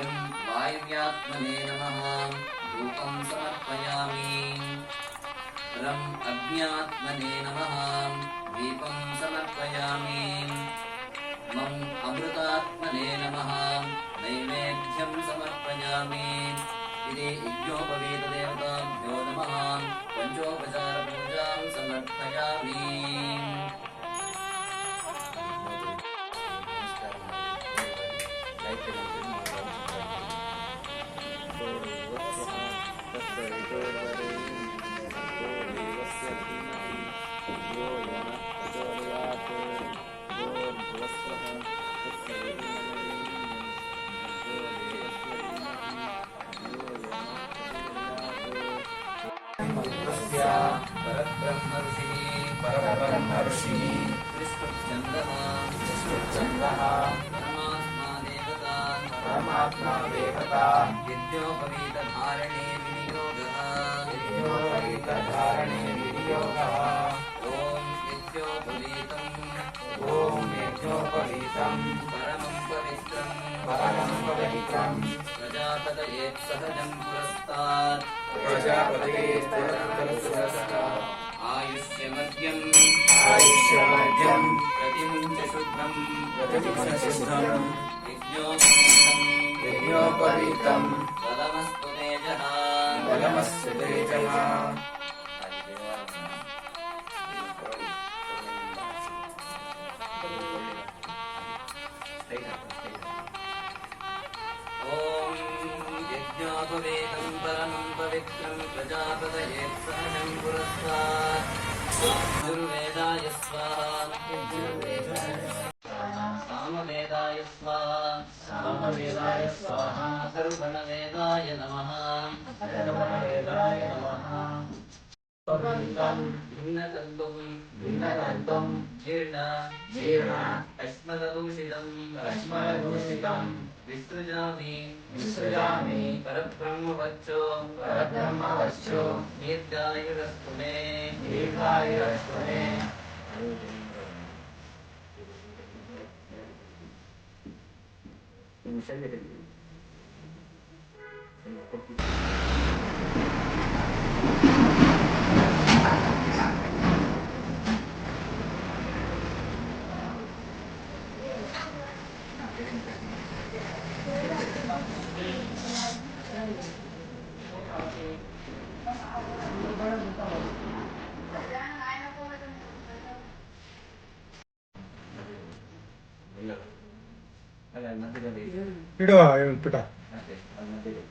वायुव्यात्मने नमः। धूपं समर्पयामि। रम् अग्न्यात्मने नमः। दीपं समर्पयामि। मम अमृतात्मने नमः। नैवेद्यं समर्पयामि। इति यज्ञोपवीतदेवताभ्यो मन्त्रस्य परब्रह्मर्षिः परमब्रह्मर्षिः परमात्मा देवता परमात्मा देवता विद्योपवीतधारणे विनियोगः विद्योपवीतधारणे विनियोगः ॐ विद्योपवीतम् ॐ विद्योपवीतम् ॐमेज्ञोपवीतं पवित्रम्। परमपरितं पवित्रम्। तदयेत् सहजं पुरस्तात्। आयुष्यमद्यम् आयुष्यमद्यम् प्रतिमुञ्च शुभ्रम् प्रतिमुञ्चशुद्धम् यज्ञोपवीतम् यज्ञोपवीतम् बलमस्तु तेजः बलमस्य तेजः ॐ यज्ञोपवेदं परमं पवित्रं प्रजापतये सहजं पुरस्तात् यजुर्वेदाय स्वाहा सामवेदाय स्वाहा सामवेदाय स्वाहा अथर्वणवेदाय नमः अथर्वणवेदाय नमः पवित्रम् भिन्नतन्तुं भिन्नतन्तुम् जीर्ण जीर्ण अश्मदूषितम् लक्ष्मणदूषितम् विसृजामि विसृजामि परब्रह्मवच्चो परब्रह्मवश्यो दीर्घायुरस्तु मे दीर्घायुरस्तु मे అది అది మంచిగా లేదు ಇಡುವ ಇವನ್ ಪುಟ ಅದೇ ಅದು ಮಂచిಗೆ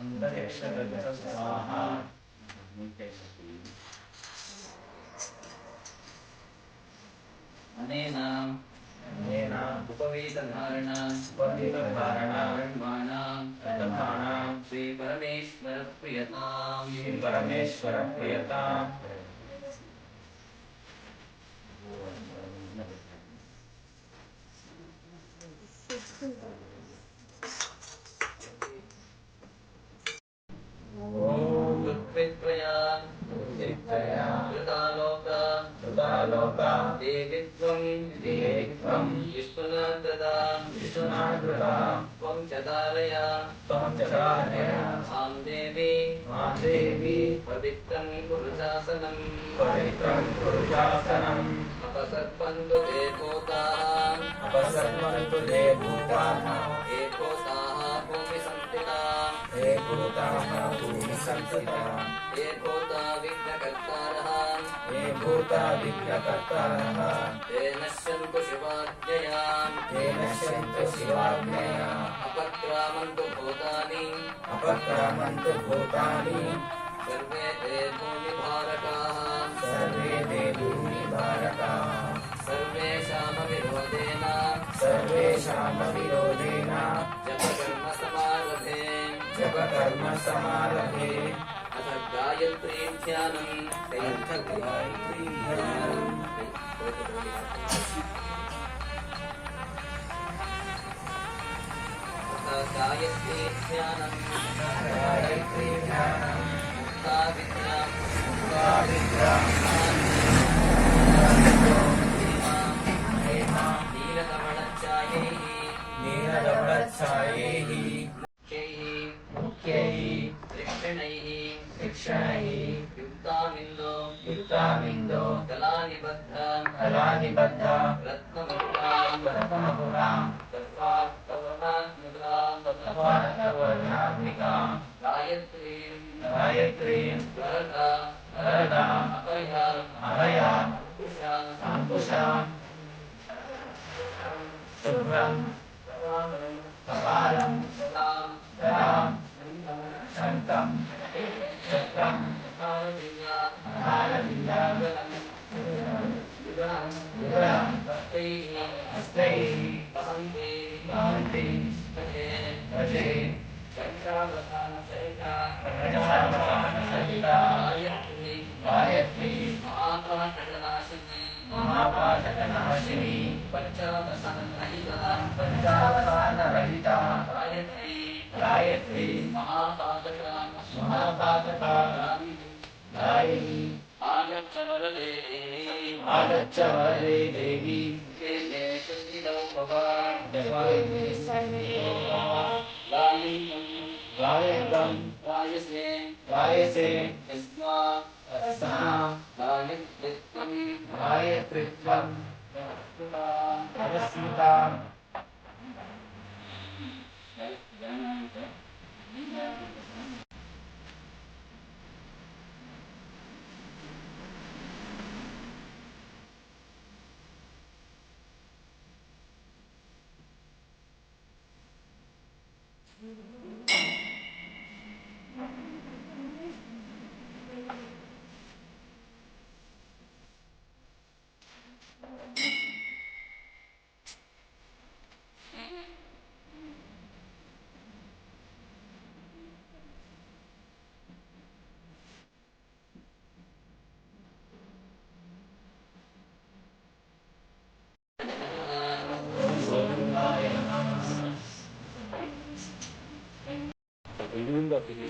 ಅಂತರಿಕ್ಷ अनेन अनेन उपवीतधारणा उपवीतधारणा ब्रह्माणां ब्रह्माणां श्रीपरमेश्वरप्रियताम्। श्रीपरमेश्वरप्रियता ॐ कृतालोका देवित्वं देवित्वं विश्वनाथदा विश्वनाथृता त्वं च तारया। त्वं च कारय आं देवी माँ देवी पवित्रं पुरुषासनं पवित्रं पुरुषासनम् अपसर्पन्तु अपसर्पन्तु भूताः भूमि संस्थिताः भूताः भूमिसंस्थिताः। ये विघ्नकर्तारः। ते भूता विघ्नकर्तारः ते नश्यन्तु शिवाज्ञया ते नश्यन्तु शिवाज्ञया अपक्रामन्तु भूतानि। अपक्रामन्तु भूतानि। सर्वे ते भूमिभारकाः। सर्वे ते भूमिभारकाः। सर्वेषामविरोधेन सर्वेषामविरोधेन जपकर्मसमारभे जपकर्मसमारभे अथ गायत्री గాయత్రీ ధ్యానం గాయత్రీ ధ్యానం గాయత్రీ ధ్యానం ముక్తా విద్య ముక్తా విద్య गायत्रीं वरदा वरदा अभया अभया उषा अङ्कुशां शुभ्रं कपालं सदाम् दरां शङ्कं चक्रं भारविद्या कालविद्यां पञ्चावतानरहिता गायत्री गायसे गायसे 읽는다 되게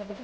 בבקשה.